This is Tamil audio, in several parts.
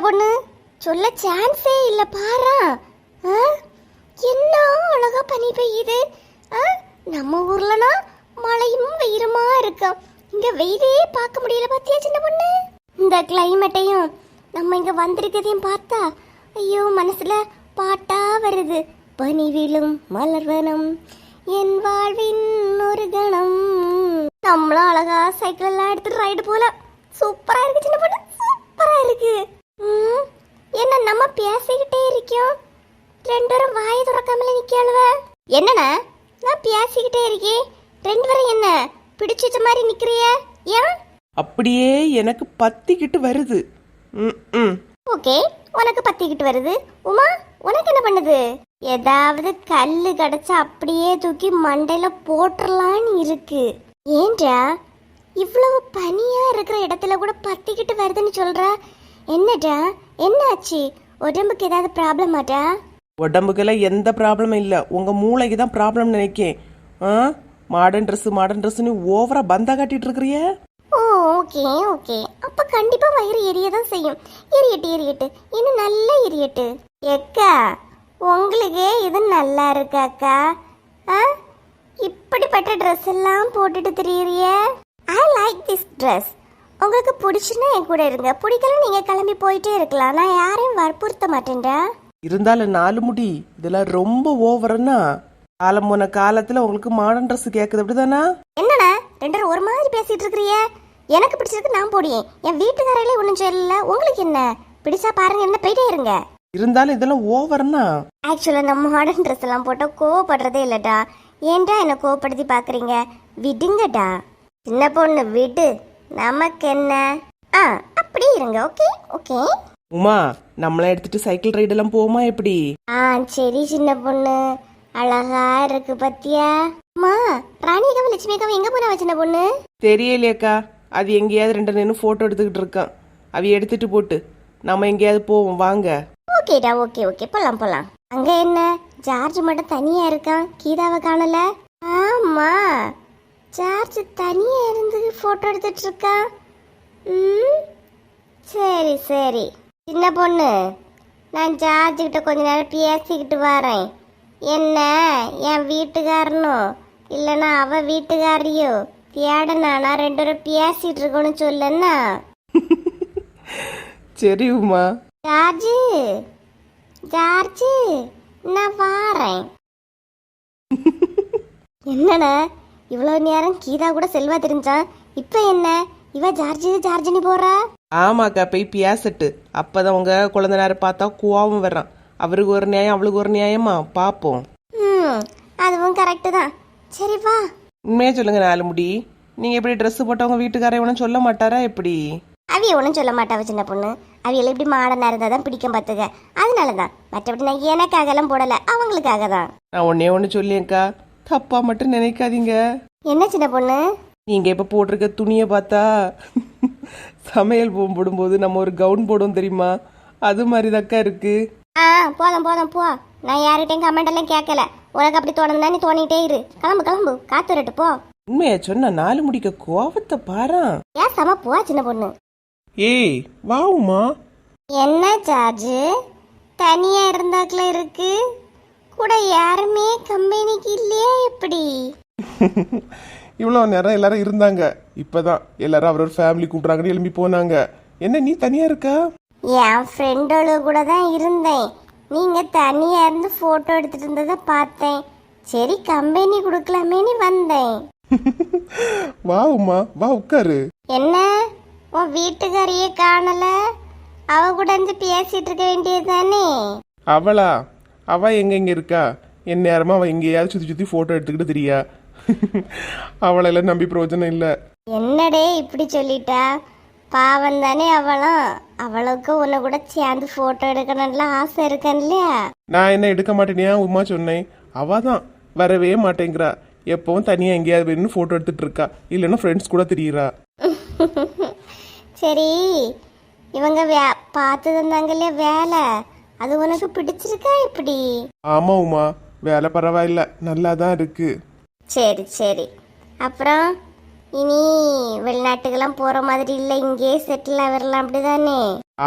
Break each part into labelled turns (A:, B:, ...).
A: பொண்ணு? சொல்ல சான்ஸே இல்ல பாரா. என்ன அழகா பனி பெய்யுது? ஆ, நம்ம ஊர்லனா மழையும் வெயிலுமா இருக்கும். இங்க வெயிலே பார்க்க முடியல பாத்தியா சின்ன பொண்ணு? இந்த கிளைமேட்டையும் நம்ம இங்க வந்திருக்கதையும் பார்த்தா ஐயோ மனசுல பாட்டா வருது. பனி விழும் மலர்வனம் என் வாழ்வின் ஒரு கணம். நம்மளும் அழகா சைக்கிள் எல்லாம் எடுத்துட்டு ரைடு போல சூப்பரா இருக்கு சின்ன பொண்ணு. சூப்பரா இருக்கு. என்ன நம்ம பேசிக்கிட்டே இருக்கோம் ரெண்டு பேரும் வாயை திறக்காமல நிக்காளுவ என்னண்ணா? நான் பேசிக்கிட்டே இருக்கேன். ரெண்டு பேரும் என்ன பிடிச்சு வச்ச மாதிரி நிக்கிறிய? ஏன்?
B: அப்படியே எனக்கு பத்திக்கிட்டு வருது. ம் ம்.
A: ஓகே உனக்கு பத்திக்கிட்டு வருது. உமா உனக்கு என்ன பண்ணுது? ஏதாவது கல்லு கிடைச்சா அப்படியே தூக்கி மண்டையில போட்டுறலான்னு இருக்கு. ஏன்டா? இவ்வளவு பனியா இருக்கிற இடத்துல கூட பத்திக்கிட்டு வருதுன்னு சொல்ற? என்னடா? என்னாச்சு? உடம்புக்கு ஏதாவது ப்ராப்ளம் ஆட்டா
B: உடம்புக்கெல்லாம் எந்த ப்ராப்ளமும் இல்லை. உங்கள் மூளைக்கு தான் ப்ராப்ளம் நினைக்கேன். ஆ? மாடர்ன் ட்ரெஸ்ஸு மாடர்ன் ட்ரெஸ்ஸுன்னு ஓவரா பந்தா காட்டிட்டு இருக்கிறிய?
A: Oh okay okay. அப்ப கண்டிப்பா வயிறு எரிய தான் செய்யும். எரியட்டு எரியட்டு. இன்னும் நல்லா எரியட்டு. எக்கா உங்களுக்கே இது நல்லா இருக்காக்கா ஆ? இப்படிப்பட்ட ட்ரெஸ் எல்லாம் போட்டுட்டு திரியுறிய? ஐ லைக் திஸ் ட்ரெஸ் உங்களுக்கு பிடிச்சுன்னா என் கூட இருங்க. பிடிக்கல நீங்க கிளம்பி போயிட்டே இருக்கலாம். நான் யாரையும் வற்புறுத்த மாட்டேன்டா.
B: இருந்தாலும் நாலு முடி இதெல்லாம் ரொம்ப ஓவரன்னா காலம் போன காலத்தில் உங்களுக்கு மாடர்ன் ட்ரெஸ் கேட்குது அப்படிதானா?
A: என்னண்ணா ரெண்டு பேரும் ஒரு மாதிரி பேசிட்டு இருக்கிறிய. எனக்கு பிடிச்சிருக்கு நான் போடியேன் என் வீட்டுக்காரையிலே ஒன்றும் சொல்லல உங்களுக்கு என்ன? பிடிச்சா பாருங்க என்ன போயிட்டே இருங்க.
B: இருந்தாலும் இதெல்லாம் ஓவர்னா?
A: ஆக்சுவலாக இந்த மாடர்ன் ட்ரெஸ் எல்லாம் போட்டால் கோவப்படுறதே இல்லைடா. ஏன்டா என்னை கோவப்படுத்தி பார்க்குறீங்க விடுங்கடா. சின்ன பொண்ணு விடு. நமக்கு என்ன ஆ அப்படியே இருங்க ஓகே ஓகே.
B: உமா நம்மளை எடுத்துட்டு சைக்கிள் ரைடெல்லாம் போமா எப்படி?
A: ஆ சரி சின்ன பொண்ணு. அழகா இருக்கு பத்தியா? அம்மா ராணியக்காவும் லட்சுமிக்காவும் எங்க போனா சின்ன பொண்ணு?
B: தெரியலையேக்கா அது எங்கேயாவது ரெண்டு நின்று ஃபோட்டோ எடுத்துக்கிட்டு இருக்கான். அவ எடுத்துட்டு போட்டு நம்ம எங்கேயாவது போவோம் வாங்க.
A: ஓகேடா ஓகே ஓகே போலாம் போலாம். அங்க என்ன? ஜார்ஜ் மட்டும் தனியா இருக்கான் கீதாவை காணல? ஆமா. ஜார்ஜ் தனியா இருந்து போட்டோ எடுத்துட்டு இருக்கான் ம் சரி சரி. சின்ன பொண்ணு நான் ஜார்ஜ் கிட்ட கொஞ்ச நேரம் பேசிக்கிட்டு வரேன். என்ன என் வீட்டுக்காரனோ? இல்லைன்னா அவ வீட்டுக்காரியோ? தேடனா நான் ரெண்டு பேரும் பேசிட்டு இருக்கோன்னு சொல்லன்னா?
B: சரி உமா.
A: ஜார்ஜு ஜார்ஜு நான் வாரேன். என்னண்ணா? இவ்வளோ நேரம் கீதா கூட செல்வா தெரிஞ்சான் இப்போ என்ன? இவ ஜார்ஜு ஜார்ஜினி போறா?
B: ஆமாக்கா போய் பேசட்டு. அப்பதான் உங்க குழந்தைனார பார்த்தா கோவம் வர்றான். அவருக்கு ஒரு நியாயம் அவளுக்கு ஒரு நியாயமா? பார்ப்போம்
A: ம் அதுவும் கரெக்டு தான். சரி வா.
B: உண்மையா சொல்லுங்க நாலு முடி நீங்க எப்படி Dress போட்டவங்க வீட்டுக்காரன் ஒன்றும் சொல்ல மாட்டாரா எப்படி?
A: அவிய ஒன்றும் சொல்ல மாட்டாவ சின்ன பொண்ணு. அவியெல்லாம் இப்படி மாடனா இருந்தால் தான் பிடிக்கும் பார்த்துக்க. அதனால தான் மற்றபடி நான் எனக்காகலாம் போடலை அவங்களுக்காக தான்
B: நான் ஒன்னே ஒன்று சொல்லியேக்கா தப்பா மட்டும் நினைக்காதீங்க.
A: என்ன சின்ன பொண்ணு?
B: நீங்க இப்ப போட்டிருக்க துணியை பார்த்தா சமையல் போடும்போது நம்ம ஒரு கவுன் போடுவோம் தெரியுமா? அது மாதிரி தக்கா இருக்கு.
A: ஆ போதும் போதும் போ. நான் யார்கிட்டையும் கமெண்ட் எல்லாம் கேட்கல. உனக்கு அப்படி தோணுதுன்னா நீ தோணிட்டே இரு. கிளம்பு கிளம்பு. காத்து வரட்டு போ.
B: உண்மையா சொன்ன நாலு முடிக்க கோவத்தை பாரா.
A: ஏன் சம போ சின்ன பொண்ணு?
B: ஏய் வா உமா
A: என்ன சார்ஜ் தனியா இருந்தாக்குல இருக்கு. கூட யாருமே கம்பெனிக்கு இல்லையா எப்படி
C: இவ்வளோ நேரம் எல்லாரும் இருந்தாங்க. இப்பதான் எல்லாரும் அவரோட ஃபேமிலி கூப்பிட்றாங்கன்னு எழும்பி போனாங்க. என்ன நீ தனியா இருக்கா?
A: என் ஃப்ரெண்டோட கூட தான் இருந்தேன். நீங்க தனியா இருந்து போட்டோ எடுத்துட்டு இருந்ததை பார்த்தேன். சரி கம்பெனி கொடுக்கலாமேன்னு வந்தேன்.
C: வா உமா. வா உட்காரு.
A: என்ன? உன் வீட்டுக்காரியே காணல? அவ கூட இருந்து பேசிட்டு இருக்க வேண்டியது தானே
C: அவளா? அவ எங்க எங்க இருக்கா? என் நேரமா அவ எங்கேயாவது சுத்தி சுத்தி போட்டோ எடுத்துக்கிட்டு தெரியா? அவளெல்லாம் நம்பி பிரயோஜனம் இல்ல.
A: என்னடே இப்படி சொல்லிட்டா? பாவம் தானே அவளும் அவளுக்கு உன்னை கூட சேர்ந்து போட்டோ எடுக்கணும்ல ஆசை இருக்கேன் இல்லையா?
C: நான் என்ன எடுக்க மாட்டேனியா உமா சொன்னேன்? அவ தான். வரவே மாட்டேங்கிறா. எப்பவும் தனியா எங்கேயாவது வேணும்னு போட்டோ எடுத்துட்டு இருக்கா. இல்லைன்னா ஃப்ரெண்ட்ஸ் கூட தெரியுறா.
A: சரி இவங்க வே பார்த்து தந்தாங்க இல்லையா வேலை? அது உனக்கு பிடிச்சிருக்கா இப்படி
C: ஆமா உமா வேலை பரவாயில்ல நல்லா தான் இருக்கு.
A: சரி சரி. அப்புறம் இனி வெளிநாட்டுக்கெல்லாம் போகிற மாதிரி இல்லை இங்கேயே செட்டில் ஆகிடலாம் அப்படிதானே?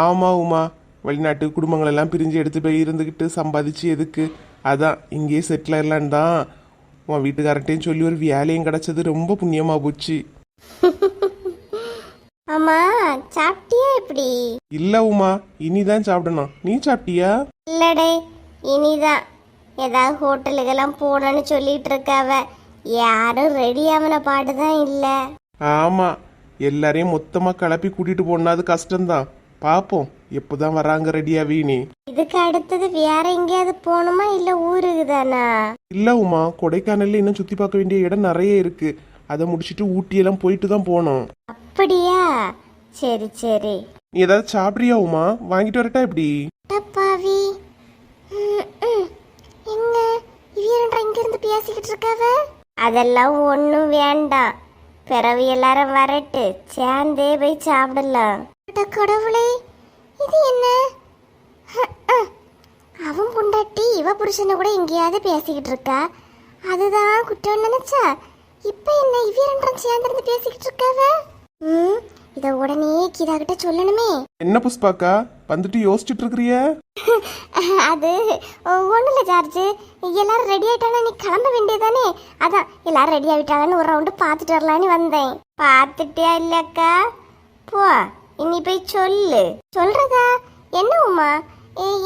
C: ஆமா உமா வெளிநாட்டு குடும்பங்கள் எல்லாம் பிரிஞ்சு எடுத்து போய் இருந்துக்கிட்டு சம்பாதிச்சு எதுக்கு? அதான் இங்கேயே செட்டில் ஆயிடலான்னு தான் உன் வீட்டுக்காரட்டையும் சொல்லி ஒரு வேலையும் கிடைச்சது ரொம்ப புண்ணியமா போச்சு.
A: ஆமா சாப்பிட்டியா எப்படி?
C: இல்ல உமா இனிதான் சாப்பிடணும். நீ சாப்பிட்டியா?
A: இல்லடே இனிதான். ஏதாவது ஹோட்டலுக்கெல்லாம் போகணும்னு சொல்லிட்டு இருக்காவ. யாரும் ரெடி ஆவன பாடுதான் இல்ல.
C: ஆமா எல்லாரையும் மொத்தமா கிளப்பி கூட்டிட்டு போனா அது கஷ்டம்தான். பாப்போம் எப்போதான் வராங்க ரெடியா வீணி.
A: இதுக்கு அடுத்தது வேற எங்கேயாவது போகணுமா இல்ல ஊருக்கு தானா?
C: இல்ல உமா கொடைக்கானல்ல இன்னும் சுத்தி பார்க்க வேண்டிய இடம் நிறைய இருக்கு. அதை முடிச்சிட்டு ஊட்டி எல்லாம் போயிட்டு தான் போனோம்
A: அப்படியா? சரி சரி.
C: நீ ஏதாவது சாப்பிட்றியா உமா? வாங்கிட்டு வரட்டா எப்படி
A: டப்பாவி. என்ன இவரண்டா இங்க இருந்து பேசிக்கிட்டு இருக்காவ? அதெல்லாம் ஒண்ணும் வேண்டாம். பிறவு எல்லாரும் வரட்டு. சேர்ந்தே போய் சாப்பிடலாம். அட கடவுளே இது என்ன? ஹ, அ. அவன் பொண்டாட்டி இவ புருஷனை கூட எங்கேயாவது பேசிக்கிட்டு இருக்கா? அதுதான் குற்றம் நினைச்சா? இப்ப என்ன இவரண்டா சேர்ந்திருந்து பேசிக்கிட்டு இருக்காவ? ம் இத உடனே கீதா கிட்ட சொல்லணுமே.
C: என்ன புஷ்பாக்கா வந்துட்டு யோசிச்சுட்டு இருக்கிறிய?
A: அது இல்லை ஜார்ஜ். எல்லாரும் ரெடி ஆயிட்டானா நீ கிளம்ப வேண்டியதானே அதான் எல்லாரும் ரெடி ஆகிட்டாங்கன்னு ஒரு ரவுண்டு பார்த்துட்டு வரலான்னு வந்தேன். பார்த்துட்டியா இல்லக்கா? போ இனி போய் சொல்லு. சொல்றதா? என்ன உமா?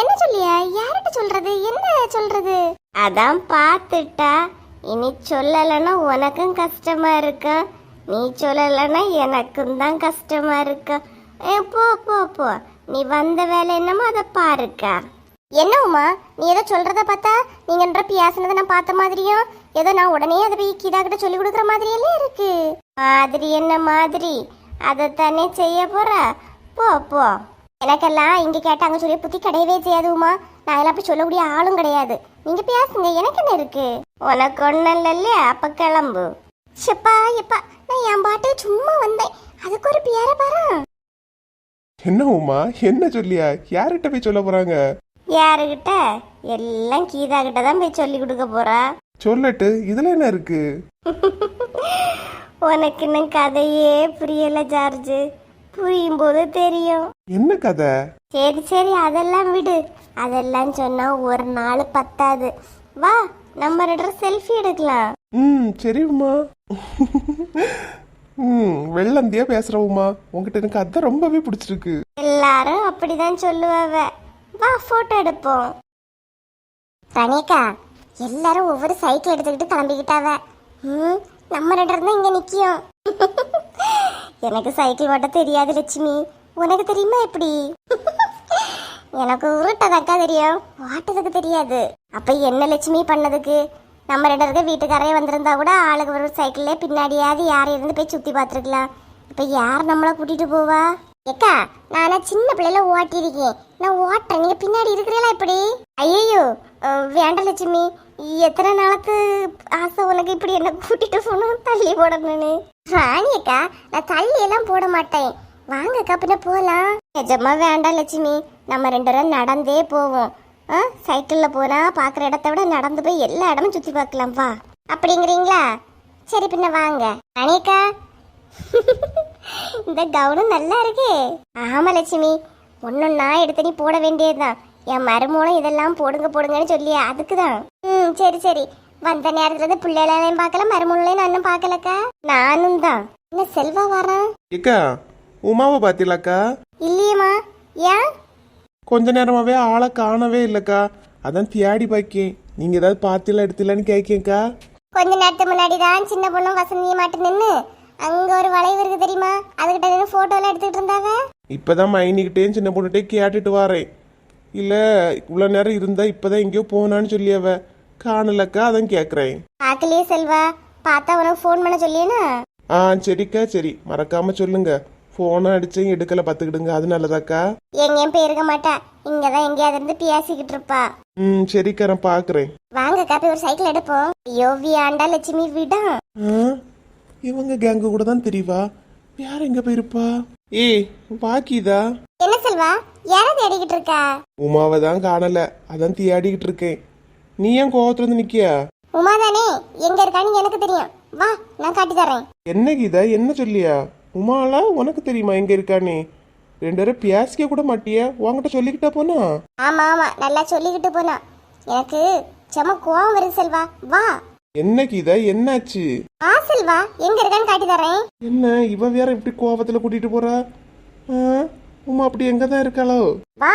A: என்ன சொல்லியா? யார்கிட்ட சொல்றது? என்ன சொல்றது? அதான் பார்த்துட்டா. இனி சொல்லலைன்னா உனக்கும் கஷ்டமா இருக்கும். நீ சொல்லலைன்னா எனக்கும் தான் கஷ்டமா இருக்கும் ஏ, போ போ போ. நீ வந்த வேலை என்னமோ அதை பாருக்கா. என்ன உமா? நீ ஏதோ சொல்றத பார்த்தா நீங்கன்ற பேசினதை நான் பார்த்த மாதிரியும் ஏதோ நான் உடனே அதை போய் கீதா கிட்ட சொல்லி கொடுக்குற மாதிரியெல்லாம் இருக்கு. மாதிரி என்ன மாதிரி? அதைத்தானே செய்ய போற? போ போ. எனக்கெல்லாம் இங்க கேட்டாங்க சொல்லி புத்தி கிடையவே செய்யாது உமா. நான் எல்லாம் போய் சொல்லக்கூடிய ஆளும் கிடையாது. நீங்க பேசுங்க எனக்கு என்ன இருக்கு? உனக்கு ஒன்றும் இல்லைல்ல அப்ப கிளம்பு. ஷப்பா எப்பா நான் என் பாட்டு சும்மா வந்தேன். அதுக்கு ஒரு பேர பாரு.
C: என்ன உமா? என்ன சொல்லியா? யார்கிட்ட போய் சொல்ல போறாங்க?
A: யாருகிட்ட? எல்லாம் கீதா கிட்ட தான் போய் சொல்லி கொடுக்க போறா.
C: சொல்லட்டு இதுல என்ன இருக்கு?
A: உனக்கு இன்னும் கதையே புரியல ஜார்ஜ். புரியும் போது தெரியும்.
C: என்ன கதை?
A: சரி சரி அதெல்லாம் விடு. அதெல்லாம் சொன்னா ஒரு நாள் பத்தாது. வா நம்ம ரெண்டு செல்ஃபி எடுக்கலாம்.
C: ம் சரி உமா. ம் வெள்ளந்தியா பேசுற உமா. உங்ககிட்ட எனக்கு அதான் ரொம்பவே பிடிச்சிருக்கு.
A: எல்லாரும் அப்படிதான் சொல்லுவாவ. வா போட்டோ எடுப்போம். ரணிகா எல்லாரும் ஒவ்வொரு சைக்கிள் எடுத்துக்கிட்டு கிளம்பிக்கிட்டாவ. ம் நம்ம ரெண்டு தான் இங்க நிக்கியோம். எனக்கு சைக்கிள் ஓட்ட தெரியாது லட்சுமி. உனக்கு தெரியுமா எப்படி? எனக்கு உருட்டதாக்கா தெரியும். ஓட்டதுக்கு தெரியாது. அப்ப என்ன லட்சுமி பண்ணதுக்கு? நம்ம ரெண்டு பேருக்கு வீட்டுக்காரே வந்திருந்தா கூட ஆளுக்கு ஒரு சைக்கிளில் பின்னாடியாவது யார் இருந்து போய் சுற்றி பார்த்துருக்கலாம். இப்போ யார் நம்மளை கூட்டிகிட்டு போவா? ஏக்கா நானா சின்ன பிள்ளைல ஓட்டியிருக்கேன். நான் ஓட்டுறேன். நீங்கள் பின்னாடி இருக்கிறீங்களா இப்படி? ஐயோ வேண்டாம் லட்சுமி. எத்தனை நாளுக்கு ஆசை உனக்கு இப்படி என்ன கூட்டிகிட்டு போகணும் தள்ளி போடணும்னு. ராணி அக்கா நான் தள்ளி எல்லாம் போட மாட்டேன். வாங்கக்கா பின்ன போகலாம் நிஜமா வேண்டாம் லட்சுமி. நம்ம ரெண்டு பேரும் நடந்தே போவோம். ஆ சைக்கிளில் போனா பார்க்குற இடத்த விட நடந்து போய் எல்லா இடமும் சுற்றி பார்க்கலாம் வா. அப்படிங்கிறீங்களா? சரி பின்ன வாங்க. ராணியக்கா இந்த கவுனும் நல்லா இருக்கே. ஆமா லட்சுமி. ஒன்னொன்னா எடுத்து நீ போட வேண்டியதுதான். என் மருமூலம் இதெல்லாம் போடுங்க போடுங்கன்னு சொல்லி அதுக்கு தான் ம் சரி சரி. வந்த நேரத்துல இருந்து பிள்ளைகளையும் பார்க்கல மருமூலையும் நான் இன்னும் பார்க்கலக்கா? நானும் தான். என்ன செல்வா வரான்?
C: ஏக்கா உமாவை பாத்தீங்களாக்கா
A: இல்லையேம்மா. ஏன்?
C: கொஞ்ச நேரமாவே ஆளை காணவே இல்லக்கா. அதான் தியாடி பாக்கேன் நீங்க ஏதாவது பாத்தில எடுத்திலன்னு கேக்கேக்கா
A: கொஞ்ச நேரத்துக்கு முன்னாடி தான் சின்ன பொண்ணும் வசந்தியை மாட்டு நின்று அங்க ஒரு வளைவு இருக்கு தெரியுமா? அதுகிட்ட நின்று போட்டோ எல்லாம் எடுத்துக்கிட்டு இருந்தாவ
C: இப்பதான் மைனிக்கிட்டேயும் சின்ன பொண்ணுகிட்டே கேட்டுட்டு வரேன். இல்ல இவ்வளவு நேரம் இருந்தா இப்பதான் எங்கேயோ போனான்னு சொல்லியவ. காணலக்கா அதான் கேக்குறேன்.
A: பார்க்கலையே செல்வா. பார்த்தா உனக்கு ஃபோன் பண்ண சொல்லியேனா
C: ஆ சரிக்கா சரி. மறக்காம சொல்லுங்க. போனை அடிச்சேன் எடுக்கல பாத்துக்கிடுங்க. அது நல்லதாக்கா
A: எங்கேயும் போயிருக்க மாட்டா. இங்கதான் எங்கேயாவது இருந்து பேசிக்கிட்டு இருப்பா.
C: ம் சரிக்கா நான் பாக்குறேன்.
A: வாங்க காப்பி ஒரு சைக்கிள் எடுப்போம். ஐயோ வியாண்டா லட்சுமி விடா.
C: இவங்க கேங்கு கூட தான் தெரியவா? யார் எங்க போயிருப்பா? ஏய் பாக்கிதா.
A: என்ன செல்வா யாரை தேடிக்கிட்டு இருக்கா?
C: உமாவை தான் காணல. அதான் தேடிக்கிட்டு இருக்கேன். நீ ஏன் கோவத்துல இருந்து நிக்கியா?
A: உமா தானே எங்க இருக்கான்னு எனக்கு தெரியும். வா நான் காட்டி தரேன்
C: என்ன கீதா? என்ன சொல்லியா? உமாலா உனக்கு தெரியுமா எங்க இருக்கானே ரெண்டு பேரும் பேசிக்க கூட மாட்டியே. உன்கிட்ட சொல்லிக்கிட்டா போனா?
A: ஆமா ஆமா. நல்லா சொல்லிக்கிட்டு போனா. எனக்கு செம கோவம் வருது செல்வா. வா.
C: என்ன கீதா? என்னாச்சு?
A: வா செல்வா. எங்க இருக்கான்னு காட்டி தரேன்.
C: என்ன? இவ வேற இப்படி கோவத்துல கூட்டிட்டு போறா? ஆ, உமா அப்படி எங்க தான் இருக்காளோ?
A: வா.